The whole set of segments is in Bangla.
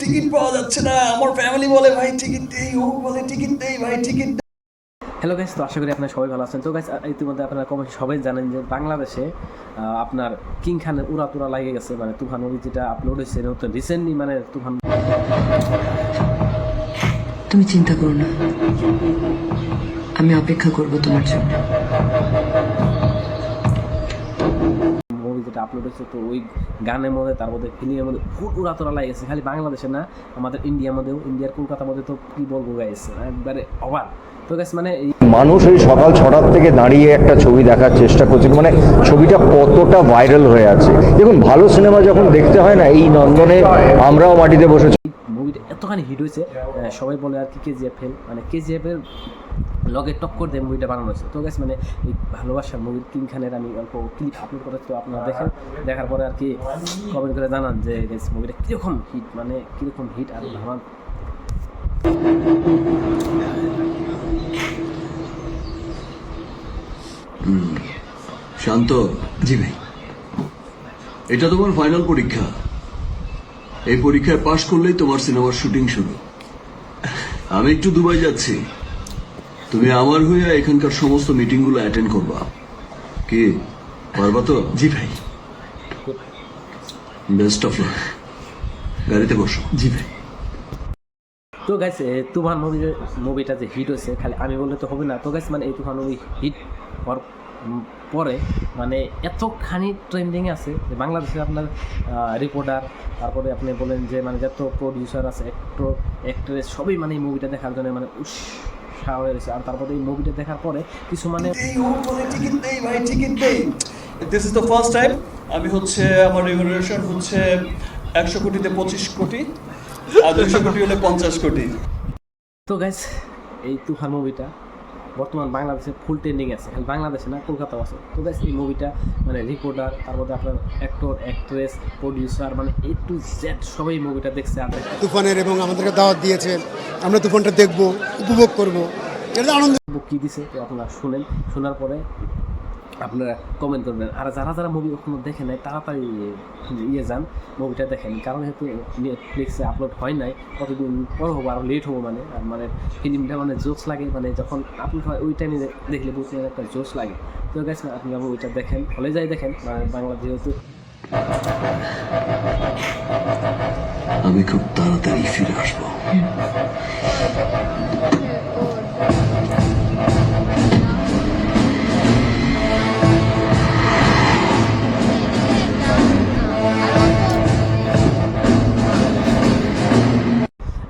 টিকিট পাওয়া যাচ্ছে না। আমার ফ্যামিলি বলে ভাই টিকিট দেই। ও বলে টিকিট দেই ভাই টিকিট হ্যালো গাইস তো আশা করি আপনারা সবাই ভালো আছেন। তো গাইস ইতিমধ্যে আপনারা কম সবাই জানেন যে বাংলাদেশে আহ, আপনার কিং খানের উড়া তুরা লাগে গেছে। মানে তুফান মুভি যেটা আপলোড হয়েছে নতুন রিসেন্টলি মানে তুফান তুমি চিন্তা করো না। আমি অপেক্ষা করব তোমার জন্য। যেটা আপলোড হয়েছে তো ওই গানের মধ্যে তার মধ্যে ফিল্মের মধ্যে খুব উড়া তোরা লাগে গেছে খালি বাংলাদেশে না আমাদের ইন্ডিয়ার মধ্যেও ইন্ডিয়ার কলকাতার মধ্যে তো কি বলব গাইছে একবারে অবাক। তো গাইস মানে এই মানুষ ওই সকাল ছটার থেকে দাঁড়িয়ে একটা ছবি দেখার চেষ্টা করছে মানে ছবিটা কতটা ভাইরাল হয়ে আছে। দেখুন ভালো সিনেমা যখন দেখতে হয় না এই নন্দনে আমরাও মাটিতে বসেছি। মুভিটা এতখানি হিট হয়েছে সবাই বলে আর কি কেজিএফ ফেল মানে কেজিএফ এর লগে টক্কর দিয়ে মুভিটা বানানো হয়েছে তো গেছে মানে এই ভালোবাসার মুভির কিং খানের আমি অল্প ক্লিপ আপলোড করে তো আপনারা দেখেন। দেখার পরে আর কি কমেন্ট করে জানান যে গেছে মুভিটা কীরকম হিট মানে কীরকম হিট আর আমার শান্ত। জি ভাই। এটা তোমার ফাইনাল পরীক্ষা। এই পরীক্ষায় পাশ করলেই তোমার সিনেমার শুটিং শুরু। আমি একটু দুবাই যাচ্ছি। তুমি আমার হয়ে এখানকার সমস্ত মিটিংগুলো অ্যাটেন্ড করবা। কি? পারবা তো? জি ভাই। বেস্ট অফ লাক গাড়িতে বসো। জি ভাই। তো গাইস তুফান মুভি মুভিটা যে হিট হয়েছে খালি আমি বললে তো হবে না। তো গাইস মানে এই তুফান মুভি হিট হওয়ার পরে মানে এতখানি ট্রেন্ডিং আছে যে বাংলাদেশে আপনার রিপোর্টার তারপরে আপনি বলেন যে মানে যত প্রডিউসার আছে অ্যাক্টর অ্যাক্ট্রেস সবই মানে এই মুভিটা দেখার জন্য মানে উৎসাহ হয়ে গেছে আর তারপরে এই মুভিটা দেখার পরে কিছু মানে টিকিট দেই ভাই টিকিট দেই this is the first time আমি হচ্ছে আমার রেভলিউশন হচ্ছে একশো কোটিতে পঁচিশ কোটি আর দুশো কোটি হলে পঞ্চাশ কোটি। তো গাইস এই তুফান মুভিটা বর্তমান বাংলাদেশে ফুল ট্রেন্ডিং আছে। বাংলাদেশে না কলকাতাও আছে। তো গাইস এই মুভিটা মানে রিপোর্টার তারপর আপনার অ্যাক্টর অ্যাক্ট্রেস প্রডিউসার মানে এ টু জেড সবাই মুভিটা দেখছে আমাদের তুফানের এবং আমাদেরকে দাওয়াত দিয়েছে। আমরা তুফানটা দেখব উপভোগ করব। এটা আনন্দ কী দিছে তো আপনারা শুনেন। শোনার পরে আপনারা কমেন্ট করবেন। আর যারা যারা মুভি কখনো দেখে নাই, তাড়াতাড়ি ইয়ে যান মুভিটা দেখেন। কারণ যেহেতু নেটফ্লিক্সে আপলোড হয় নাই, কতদিন পর হব আরও লেট হব মানে। মানে ফিল্মটা মানে জোস লাগে মানে যখন আপলোড হয় ওই টাইমে দেখলে বুঝতে একটা জোস লাগে। তো গেছে আপনারা মুভিটা দেখেন, হলে যাই দেখেন বাংলা যেহেতু। আমি খুব তাড়াতাড়ি ফিরে আসব।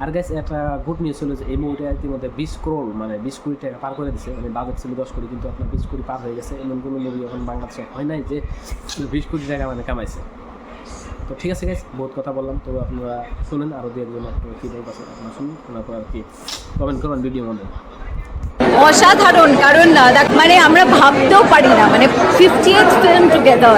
আর গাইস একটা গুড নিউজ হলো যে এই মুভিটা ইতিমধ্যে বিশ করোড় মানে বিশ কোটি টাকা পার করে দিছে। মানে বাজেট ছিল দশ কোটি, কিন্তু আপনার বিশ কোটি পার হয়ে গেছে। এমন কোনো মুভি এখন বাংলাদেশে হয় নাই যে বিশ কোটি টাকা মানে কামাইছে। তো ঠিক আছে গাইস বহুত কথা বললাম। তো আপনারা শুনেন আরও দু একজন আপনার কী আছে আপনারা শুনুন শোনার আর কি কমেন্ট করবেন ভিডিও মধ্যে। অসাধারণ, কারণ মানে আমরা ভাবতেও পারি না মানে ফিফটি এইট ফিল্ম টুগেদার